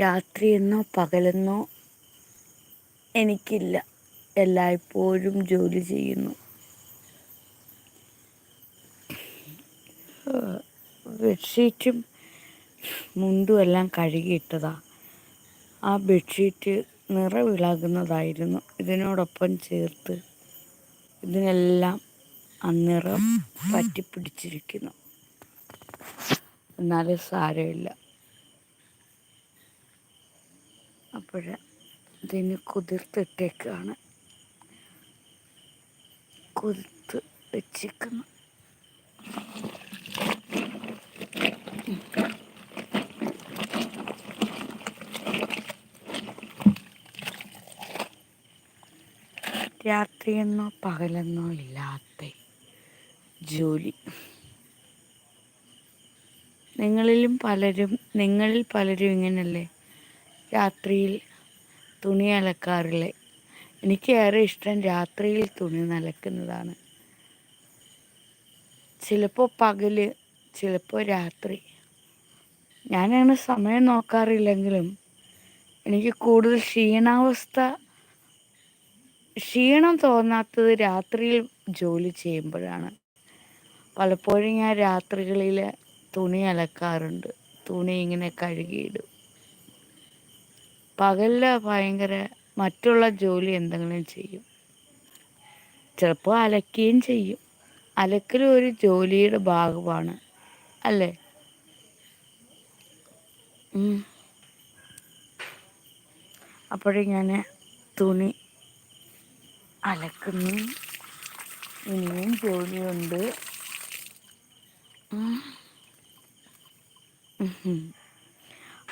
രാത്രിയെന്നോ പകലെന്നോ എനിക്കില്ല. എല്ലായ്പ്പോഴും ജോലി ചെയ്യുന്നു. ബെഡ്ഷീറ്റും മുണ്ടും എല്ലാം കഴുകിയിട്ടതാ. ആ ബെഡ്ഷീറ്റ് നിറവിളകുന്നതായിരുന്നു. ഇതിനോടൊപ്പം ചേർത്ത് ഇതിനെല്ലാം അന്നിറം നിറം പറ്റിപ്പിടിച്ചിരിക്കുന്നു. എന്നാലും സാരമില്ല. അപ്പോൾ ഇതിന് കുതിർത്തിട്ടേക്കാണ്. കുതിർത്ത് വെച്ചേക്കുന്ന. രാത്രിയെന്നോ പകലെന്നോ ഇല്ലാത്ത ജോലി. നിങ്ങളിലും പലരും നിങ്ങളിൽ പലരും ഇങ്ങനല്ലേ? രാത്രിയിൽ തുണി അലക്കാറില്ല? എനിക്ക് ഏറെ ഇഷ്ടം രാത്രിയിൽ തുണി നലക്കുന്നതാണ് ചിലപ്പോൾ പകൽ ചിലപ്പോൾ രാത്രി. ഞാനങ്ങനെ സമയം നോക്കാറില്ലെങ്കിലും എനിക്ക് കൂടുതൽ ക്ഷീണാവസ്ഥ ക്ഷീണം തോന്നാത്തത് രാത്രിയിൽ ജോലി ചെയ്യുമ്പോഴാണ്. പലപ്പോഴും ഞാൻ രാത്രികളിൽ തുണി അലക്കാറുണ്ട്. തുണി ഇങ്ങനെ കഴുകിയിടും. പകലിൽ ഭയങ്കര മറ്റുള്ള ജോലി എന്തെങ്കിലും ചെയ്യും. ചിലപ്പോൾ അലക്കുകയും ചെയ്യും. അലക്കൽ ഒരു ജോലിയുടെ ഭാഗമാണ്. അല്ലേ? അപ്പോഴേ ഞാൻ തുണി അലക്കുന്നു. ഇനിയും ജോലിയുണ്ട്.